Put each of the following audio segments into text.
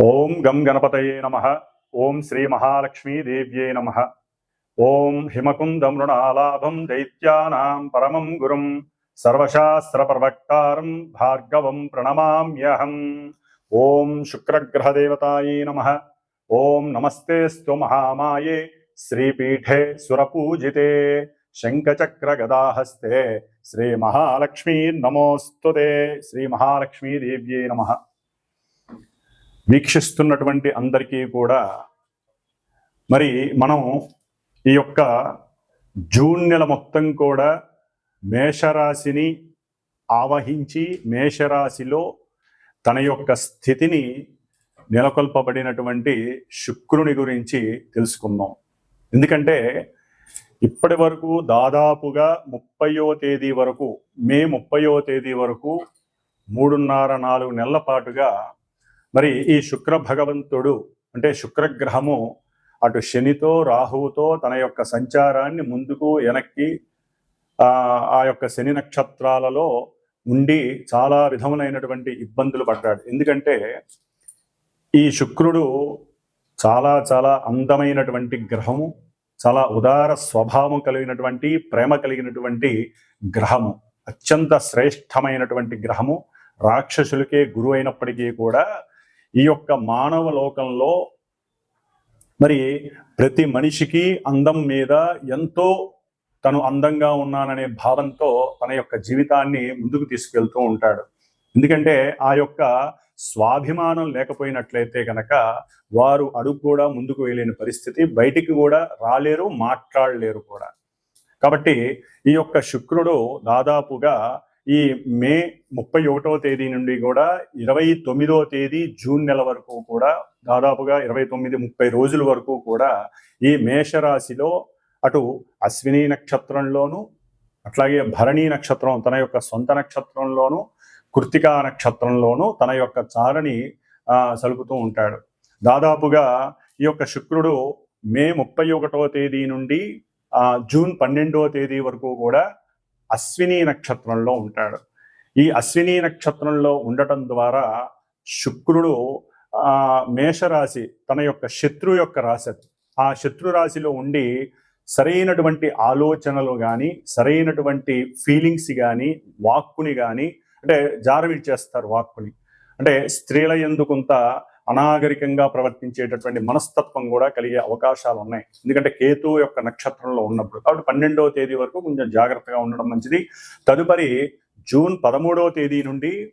ఓం గం గణపతయే నమ. ఓం శ్రీ మహాలక్ష్మీదేవ్యే నమ. ఓం హిమకుందం మృణాలాభం దైత్యానాం పరమం గురుం. సర్వశాస్త్ర ప్రవక్తారం భార్గవం ప్రణమామ్యహం. ఓం శుక్రగ్రహదేవతాయే నమ. ఓం నమస్తే స్వ మహామాయే. శ్రీపీఠే సురపూజితే. శంఖచక్ర గదాహస్తే. శ్రీ మహాలక్ష్మీ నమోస్తుతే. శ్రీ మహాలక్ష్మీదేవ్యే నమ. వీక్షిస్తున్నటువంటి అందరికీ కూడా మరి మనం ఈ యొక్క జూన్ నెల మొత్తం కూడా మేషరాశిని ఆవహించి మేషరాశిలో తన యొక్క స్థితిని నెలకొల్పబడినటువంటి శుక్రుని గురించి తెలుసుకుందాం. ఎందుకంటే ఇప్పటి వరకు దాదాపుగా ముప్పయో తేదీ వరకు మే ముప్పయో తేదీ వరకు మూడున్నర నాలుగు నెలల పాటుగా మరి ఈ శుక్ర భగవంతుడు అంటే శుక్రగ్రహము అటు శనితో రాహువుతో తన యొక్క సంచారాన్ని ముందుకు వెనక్కి ఆ యొక్క శని నక్షత్రాలలో ఉండి చాలా విధములైనటువంటి ఇబ్బందులు పడ్డాడు. ఎందుకంటే ఈ శుక్రుడు చాలా చాలా అందమైనటువంటి గ్రహము చాలా ఉదార స్వభావం కలిగినటువంటి ప్రేమ కలిగినటువంటి గ్రహము. అత్యంత శ్రేష్టమైనటువంటి గ్రహము. రాక్షసులకే గురువు అయినప్పటికీ కూడా ఈ యొక్క మానవ లోకంలో మరి ప్రతి మనిషికి అందం మీద ఎంతో తను అందంగా ఉన్నాననే భావంతో తన యొక్క జీవితాన్ని ముందుకు తీసుకెళ్తూ ఉంటాడు. ఎందుకంటే ఆ యొక్క స్వాభిమానం లేకపోయినట్లయితే కనుక వారు అడుగు కూడా ముందుకు వేయలేని పరిస్థితి బయటికి కూడా రాలేరు మాట్లాడలేరు కూడా. కాబట్టి ఈ యొక్క శుక్రుడు దాదాపుగా ఈ మే ముప్పై ఒకటో తేదీ నుండి కూడా ఇరవై తొమ్మిదవ తేదీ జూన్ నెల వరకు కూడా దాదాపుగా ఇరవై తొమ్మిది ముప్పై రోజుల వరకు కూడా ఈ మేషరాశిలో అటు అశ్విని నక్షత్రంలోను అట్లాగే భరణి నక్షత్రం తన యొక్క సొంత నక్షత్రంలోను కృతికా నక్షత్రంలోను తన యొక్క చారని సలుపుతూ ఉంటాడు. దాదాపుగా ఈ యొక్క శుక్రుడు మే ముప్పై ఒకటో తేదీ నుండి జూన్ పన్నెండవ తేదీ వరకు కూడా అశ్విని నక్షత్రంలో ఉంటాడు. ఈ అశ్విని నక్షత్రంలో ఉండటం ద్వారా శుక్రుడు మేషరాశి తన యొక్క శత్రు యొక్క రాశి ఆ శత్రు రాశిలో ఉండి సరైనటువంటి ఆలోచనలు కానీ సరైనటువంటి ఫీలింగ్స్ కానీ వాక్కుని కానీ అంటే జారవిడ్చేస్తారు వాక్కుని. అంటే స్త్రీల ఎందుకుంత అనాగరికంగా ప్రవర్తించేటటువంటి మనస్తత్వం కూడా కలిగే అవకాశాలు ఉన్నాయి. ఎందుకంటే కేతు యొక్క నక్షత్రంలో ఉన్నప్పుడు. కాబట్టి పన్నెండవ తేదీ వరకు కొంచెం జాగ్రత్తగా ఉండడం మంచిది. తదుపరి జూన్ పదమూడవ తేదీ నుండి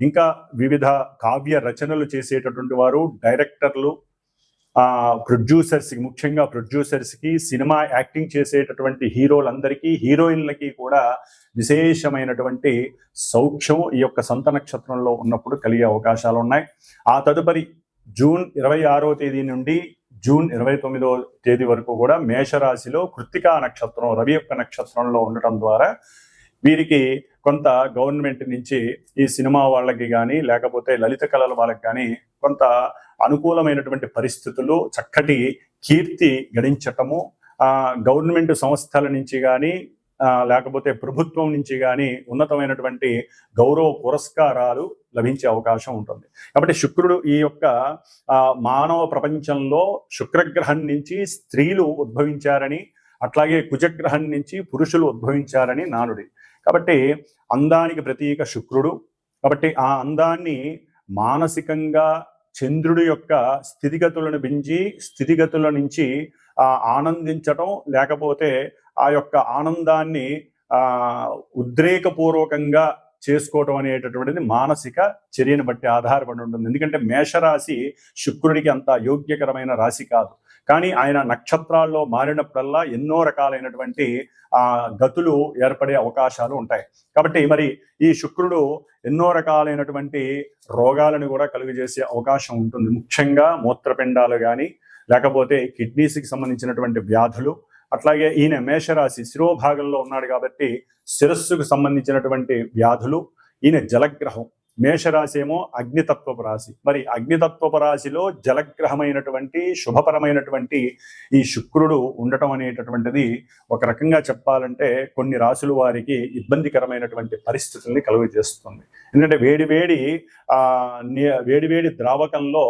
ఇంకా వివిధ కావ్య రచనలు చేసేటటువంటి వారు డైరెక్టర్లు ప్రొడ్యూసర్స్కి ముఖ్యంగా ప్రొడ్యూసర్స్కి సినిమా యాక్టింగ్ చేసేటటువంటి హీరోలందరికీ హీరోయిన్లకి కూడా విశేషమైనటువంటి సౌఖ్యం ఈ యొక్క సంత నక్షత్రంలో ఉన్నప్పుడు కలిగే అవకాశాలు ఉన్నాయి. ఆ తదుపరి జూన్ ఇరవై ఆరో తేదీ నుండి జూన్ ఇరవై తొమ్మిదో తేదీ వరకు కూడా మేషరాశిలో కృత్తికా నక్షత్రం రవి యొక్క నక్షత్రంలో ఉండటం ద్వారా వీరికి కొంత గవర్నమెంట్ నుంచి ఈ సినిమా వాళ్ళకి కానీ లేకపోతే లలిత కళల వాళ్ళకి కానీ కొంత అనుకూలమైనటువంటి పరిస్థితులు చక్కటి కీర్తి గడించటము గవర్నమెంట్ సంస్థల నుంచి కానీ లేకపోతే ప్రభుత్వం నుంచి కానీ ఉన్నతమైనటువంటి గౌరవ పురస్కారాలు లభించే అవకాశం ఉంటుంది. కాబట్టి శుక్రుడు ఈ యొక్క మానవ ప్రపంచంలో శుక్రగ్రహం నుంచి స్త్రీలు ఉద్భవించారని అట్లాగే కుజగ్రహం నుంచి పురుషులు ఉద్భవించారని నానుడి. కాబట్టి అందానికి ప్రతీక శుక్రుడు. కాబట్టి ఆ అందాన్ని మానసికంగా చంద్రుడి యొక్క స్థితిగతులను పెంచి స్థితిగతుల నుంచి ఆనందించటం లేకపోతే ఆ యొక్క ఆనందాన్ని ఉద్రేకపూర్వకంగా చేసుకోవటం అనేటటువంటిది మానసిక చర్యను బట్టి ఆధారపడి ఉంటుంది. ఎందుకంటే మేషరాశి శుక్రుడికి అంత యోగ్యకరమైన రాశి కాదు. కానీ ఆయన నక్షత్రాల్లో మారినప్పుడల్లా ఎన్నో రకాలైనటువంటి ఆ గతులు ఏర్పడే అవకాశాలు ఉంటాయి. కాబట్టి మరి ఈ శుక్రుడు ఎన్నో రకాలైనటువంటి రోగాలను కూడా కలుగజేసే అవకాశం ఉంటుంది. ముఖ్యంగా మూత్రపిండాలు కానీ లేకపోతే కిడ్నీస్కి సంబంధించినటువంటి వ్యాధులు అట్లాగే ఈయన మేషరాశి శిరోభాగంలో ఉన్నాడు కాబట్టి శిరస్సుకు సంబంధించినటువంటి వ్యాధులు ఈయన జలగ్రహం. మేషరాశి ఏమో అగ్నితత్వపు రాశి. మరి అగ్నితత్వపు రాశిలో జలగ్రహమైనటువంటి శుభపరమైనటువంటి ఈ శుక్రుడు ఉండటం అనేటటువంటిది ఒక రకంగా చెప్పాలంటే కొన్ని రాశుల వారికి ఇబ్బందికరమైనటువంటి పరిస్థితుల్ని కలుగజేస్తుంది. ఎందుకంటే వేడి వేడి ఆ వేడి వేడి ద్రావకంలో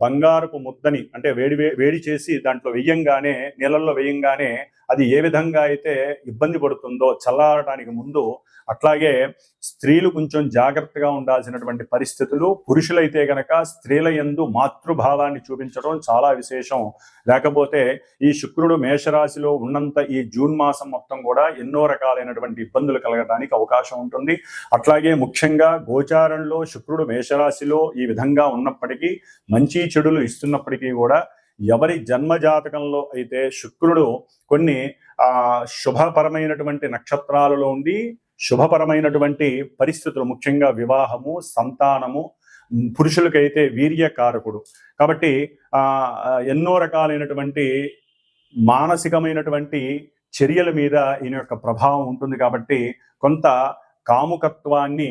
బంగారపు ముద్దని అంటే వేడి వే- వేడి చేసి దాంట్లో వెయ్యంగానే నీళ్ళల్లో వేయంగానే అది ఏ విధంగా అయితే ఇబ్బంది పడుతుందో చల్లారడానికి ముందు అట్లాగే స్త్రీలు కొంచెం జాగ్రత్తగా ఉండాల్సినటువంటి పరిస్థితులు పురుషులైతే గనక స్త్రీల యందు మాతృభావాన్ని చూపించడం చాలా విశేషం. లేకపోతే ఈ శుక్రుడు మేషరాశిలో ఉన్నంత ఈ జూన్ మాసం మొత్తం కూడా ఎన్నో రకాలైనటువంటి ఇబ్బందులు కలగడానికి అవకాశం ఉంటుంది. అట్లాగే ముఖ్యంగా గోచారంలో శుక్రుడు మేషరాశిలో ఈ విధంగా ఉన్నప్పటికీ మంచి చెడులు ఇస్తున్నప్పటికీ కూడా ఎవరి జన్మ జాతకంలో అయితే శుక్రుడు కొన్ని ఆ శుభపరమైనటువంటి నక్షత్రాలలో ఉండి శుభపరమైనటువంటి పరిస్థితులు ముఖ్యంగా వివాహము సంతానము పురుషులకైతే వీర్యకారకుడు. కాబట్టి ఆ ఎన్నో రకాలైనటువంటి మానసికమైనటువంటి చర్యల మీద ఈయన యొక్క ప్రభావం ఉంటుంది కాబట్టి కొంత కాముకత్వాన్ని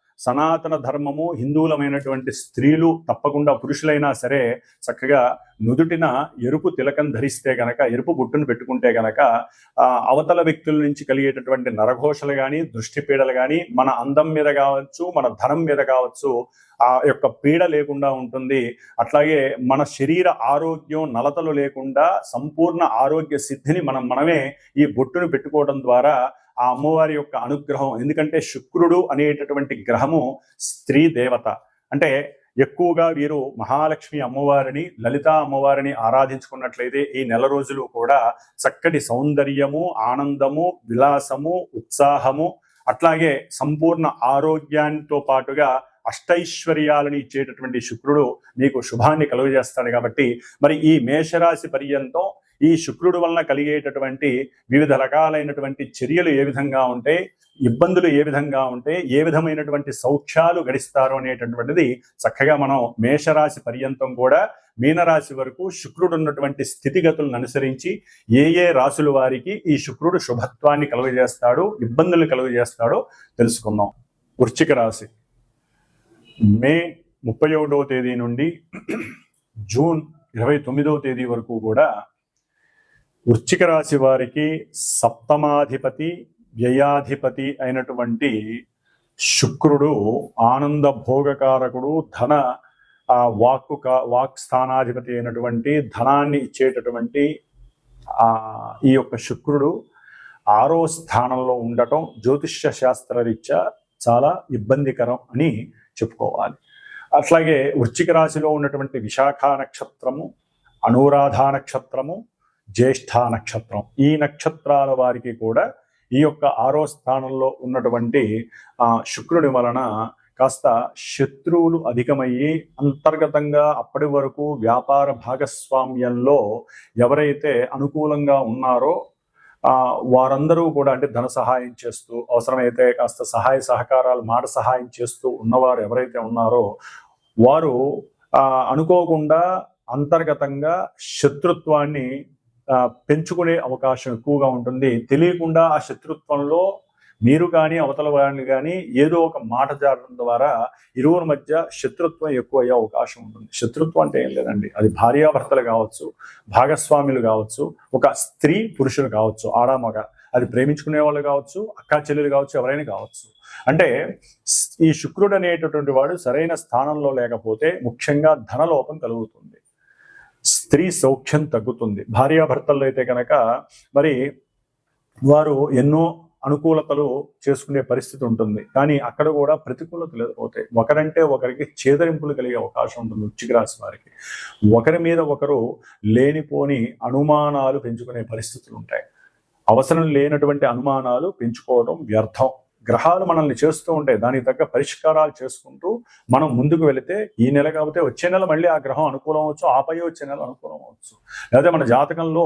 సనాతన ధర్మము హిందువులమైనటువంటి స్త్రీలు తప్పకుండా పురుషులైనా సరే చక్కగా నుదుటిన ఎరుపు తిలకం ధరిస్తే గనక ఎరుపు బుట్టును పెట్టుకుంటే గనక అవతల వ్యక్తుల నుంచి కలిగేటటువంటి నరఘోషలు కానీ దృష్టి పీడలు కానీ మన అందం మీద కావచ్చు మన ధనం మీద కావచ్చు ఆ యొక్క పీడ లేకుండా ఉంటుంది. అట్లాగే మన శరీర ఆరోగ్యం నలతలు లేకుండా సంపూర్ణ ఆరోగ్య సిద్ధిని మనం మనమే ఈ బొట్టును పెట్టుకోవడం ద్వారా ఆ అమ్మవారి యొక్క అనుగ్రహం ఎందుకంటే శుక్రుడు అనేటటువంటి గ్రహము స్త్రీ దేవత. అంటే ఎక్కువగా వీరు మహాలక్ష్మి అమ్మవారిని లలిత అమ్మవారిని ఆరాధించుకున్నట్లయితే ఈ నెల రోజులు కూడా చక్కటి సౌందర్యము ఆనందము విలాసము ఉత్సాహము అట్లాగే సంపూర్ణ ఆరోగ్యానితో పాటుగా అష్టైశ్వర్యాలను ఇచ్చేటటువంటి శుక్రుడు మీకు శుభాన్ని కలుగజేస్తాడు కాబట్టి మరి ఈ మేషరాశి పర్యంతం ఈ శుక్రుడు వలన కలిగేటటువంటి వివిధ రకాలైనటువంటి చర్యలు ఏ విధంగా ఉంటాయి ఇబ్బందులు ఏ విధంగా ఉంటే ఏ విధమైనటువంటి సౌఖ్యాలు గడిస్తారు అనేటటువంటిది చక్కగా మనం మేషరాశి పర్యంతం కూడా మీనరాశి వరకు శుక్రుడు ఉన్నటువంటి స్థితిగతులను అనుసరించి ఏ ఏ రాశుల వారికి ఈ శుక్రుడు శుభత్వాన్ని కలుగజేస్తాడు ఇబ్బందులు కలుగజేస్తాడో తెలుసుకుందాం. వృశ్చిక రాశి. మే ముప్పై ఒకటవ తేదీ నుండి జూన్ ఇరవై తొమ్మిదవ తేదీ వరకు కూడా వృశ్చిక రాశి వారికి సప్తమాధిపతి వ్యయాధిపతి అయినటువంటి శుక్రుడు ఆనంద భోగకారకుడు ధన వాక్కు వాక్ స్థానాధిపతి అయినటువంటి ధనాన్ని ఇచ్చేటటువంటి ఈ యొక్క శుక్రుడు ఆరో స్థానంలో ఉండటం జ్యోతిష్య శాస్త్రరీత్యా చాలా ఇబ్బందికరం అని చెప్పుకోవాలి. అట్లాగే వృశ్చిక రాశిలో ఉన్నటువంటి విశాఖ నక్షత్రము అనురాధ నక్షత్రము జ్యేష్ఠ నక్షత్రం. ఈ నక్షత్రాల వారికి కూడా ఈ యొక్క ఆరో స్థానంలో ఉన్నటువంటి ఆ శుక్రుడి వలన కాస్త శత్రువులు అధికమయ్యి అంతర్గతంగా అప్పటి వరకు వ్యాపార భాగస్వామ్యంలో ఎవరైతే అనుకూలంగా ఉన్నారో వారందరూ కూడా అంటే ధన సహాయం చేస్తూ అవసరమైతే కాస్త సహాయ సహకారాలు మాట సహాయం చేస్తూ ఉన్నవారు ఎవరైతే ఉన్నారో వారు అనుకోకుండా అంతర్గతంగా శత్రుత్వాన్ని పెంచుకునే అవకాశం ఎక్కువగా ఉంటుంది. తెలియకుండా ఆ శత్రుత్వంలో మీరు కానీ అవతల వారిని కానీ ఏదో ఒక మాట జారడం ద్వారా ఇరువురి మధ్య శత్రుత్వం ఎక్కువ అయ్యే అవకాశం ఉంటుంది. శత్రుత్వం అంటే ఏం లేదండి. అది భార్యాభర్తలు కావచ్చు భాగస్వాములు కావచ్చు ఒక స్త్రీ పురుషులు కావచ్చు ఆడామగ అది ప్రేమించుకునే వాళ్ళు కావచ్చు అక్కా చెల్లెలు కావచ్చు ఎవరైనా కావచ్చు. అంటే ఈ శుక్రుడు అనేటటువంటి వాడు సరైన స్థానంలో లేకపోతే ముఖ్యంగా ధనలోపం కలుగుతుంది. స్త్రీ సౌఖ్యం తగ్గుతుంది. భార్యాభర్తల్లో అయితే కనుక మరి వారు ఎన్నో అనుకూలతలు చేసుకునే పరిస్థితి ఉంటుంది. కానీ అక్కడ కూడా ప్రతికూలతలు ఎదురవుతాయి. ఒకరంటే ఒకరికి చేదరింపులు కలిగే అవకాశం ఉంటుంది వృశ్చిక రాశి వారికి. ఒకరి మీద ఒకరు లేనిపోని అనుమానాలు పెంచుకునే పరిస్థితులు ఉంటాయి. అవసరం లేనటువంటి అనుమానాలు పెంచుకోవడం వ్యర్థం. గ్రహాలు మనల్ని చేస్తూ ఉంటాయి. దానికి తగ్గ పరిష్కారాలు చేసుకుంటూ మనం ముందుకు వెళితే ఈ నెల కాకపోతే వచ్చే నెల మళ్ళీ ఆ గ్రహం అనుకూలం అవచ్చు ఆపై వచ్చే నెల అనుకూలం అవచ్చు లేదా మన జాతకంలో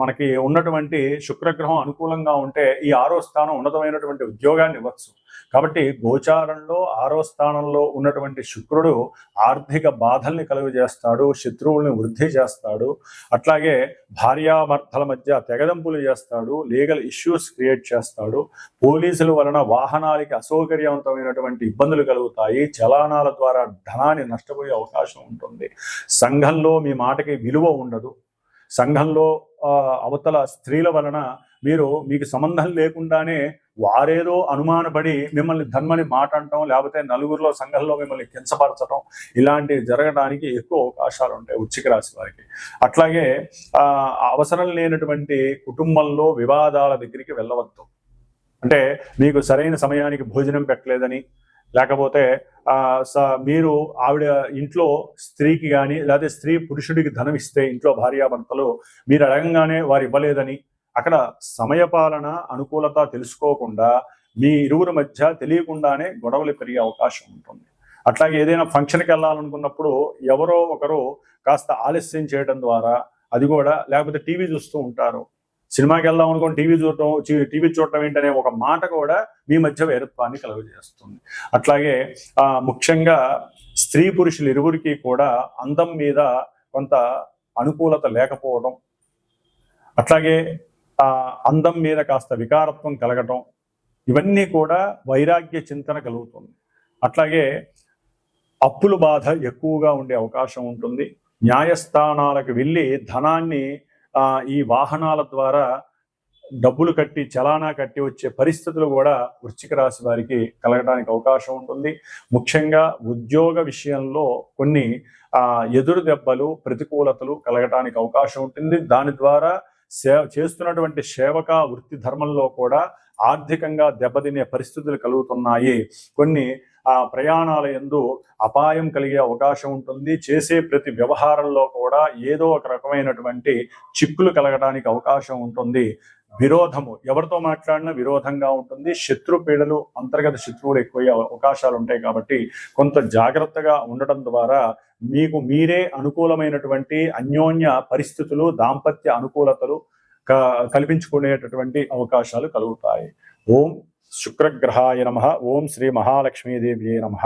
మనకి ఉన్నటువంటి శుక్రగ్రహం అనుకూలంగా ఉంటే ఈ ఆరో స్థానం ఉన్నతమైనటువంటి ఉద్యోగాన్ని ఇవ్వచ్చు. కాబట్టి గోచారంలో ఆరో స్థానంలో ఉన్నటువంటి శుక్రుడు ఆర్థిక బాధల్ని కలుగజేస్తాడు శత్రువుల్ని వృద్ధి చేస్తాడు అట్లాగే భార్యాభర్తల మధ్య తెగదంపులు చేస్తాడు లీగల్ ఇష్యూస్ క్రియేట్ చేస్తాడు పోలీసుల వలన వాహనాలకి అసౌకర్యవంతమైనటువంటి ఇబ్బందులు కలుగుతాయి చలానాల ద్వారా ధనాన్ని నష్టపోయే అవకాశం ఉంటుంది. సంఘంలో మీ మాటకి విలువ ఉండదు. సంఘంలో ఆ, అవతల స్త్రీల వలన మీరు మీకు సంబంధం లేకుండానే వారేదో అనుమానపడి మిమ్మల్ని ధర్మని మాట అంటాం లేకపోతే నలుగురిలో సంఘంలో మిమ్మల్ని కించపరచడం ఇలాంటివి జరగడానికి ఎక్కువ అవకాశాలు ఉంటాయి ఉచ్చిక రాశి వారికి. అట్లాగే ఆ, అవసరం లేనటువంటి కుటుంబంలో వివాదాల దగ్గరికి వెళ్ళవద్దు. అంటే మీకు సరైన సమయానికి భోజనం పెట్టలేదని లేకపోతే స- మీరు ఆవిడ ఇంట్లో స్త్రీకి కానీ లేకపోతే స్త్రీ పురుషుడికి ధనం ఇస్తే ఇంట్లో భార్యాభర్తలు మీరు అడగంగానే వారు ఇవ్వలేదని అక్కడ సమయపాలన అనుకూలత తెలుసుకోకుండా మీ ఇరువురి మధ్య తెలియకుండానే గొడవలు పెరిగే అవకాశం ఉంటుంది. అట్లాగే ఏదైనా ఫంక్షన్కి వెళ్ళాలనుకున్నప్పుడు ఎవరో ఒకరు కాస్త ఆలస్యం చేయడం ద్వారా అది కూడా లేకపోతే టీవీ చూస్తూ ఉంటారు. సినిమాకి వెళ్దాం అనుకోని టీవీ చూడటం టీవీ చూడటం ఏంటనే ఒక మాట కూడా మీ మధ్య వేరత్వాన్ని కలుగజేస్తుంది. అట్లాగే ముఖ్యంగా స్త్రీ పురుషులు ఇరువురికి కూడా అందం మీద కొంత అనుకూలత లేకపోవడం అట్లాగే అందం మీద కాస్త వికారత్వం కలగటం ఇవన్నీ కూడా వైరాగ్య చింతన కలుగుతుంది. అట్లాగే అప్పుల బాధ ఎక్కువగా ఉండే అవకాశం ఉంటుంది. న్యాయస్థానాలకు వెళ్ళి ధనాన్ని ఈ వాహనాల ద్వారా డబ్బులు కట్టి చలానా కట్టి వచ్చే పరిస్థితులు కూడా వృశ్చిక రాశి వారికి కలగడానికి అవకాశం ఉంటుంది. ముఖ్యంగా ఉద్యోగ విషయంలో కొన్ని ఎదురు దెబ్బలు ప్రతికూలతలు కలగటానికి అవకాశం ఉంటుంది. దాని ద్వారా సేవ చేస్తున్నటువంటి సేవక వృత్తి ధర్మంలో కూడా ఆర్థికంగా దెబ్బతినే పరిస్థితులు కలుగుతున్నాయి. కొన్ని ఆ ప్రయాణాల ఎందు అపాయం కలిగే అవకాశం ఉంటుంది. చేసే ప్రతి వ్యవహారంలో కూడా ఏదో ఒక రకమైనటువంటి చిక్కులు కలగడానికి అవకాశం ఉంటుంది. విరోధము ఎవరితో మాట్లాడినా విరోధంగా ఉంటుంది. శత్రు పీడలు అంతర్గత శత్రువులు ఎక్కువయ్యే అవకాశాలు ఉంటాయి కాబట్టి కొంత జాగ్రత్తగా ఉండటం ద్వారా మీకు మీరే అనుకూలమైనటువంటి అన్యోన్య పరిస్థితులు దాంపత్య అనుకూలతలు క- కల్పించుకునేటటువంటి అవకాశాలు కలుగుతాయి. ఓం శుక్రగ్రహాయ నమ. ఓం శ్రీ మహాలక్ష్మీదేవి నమ.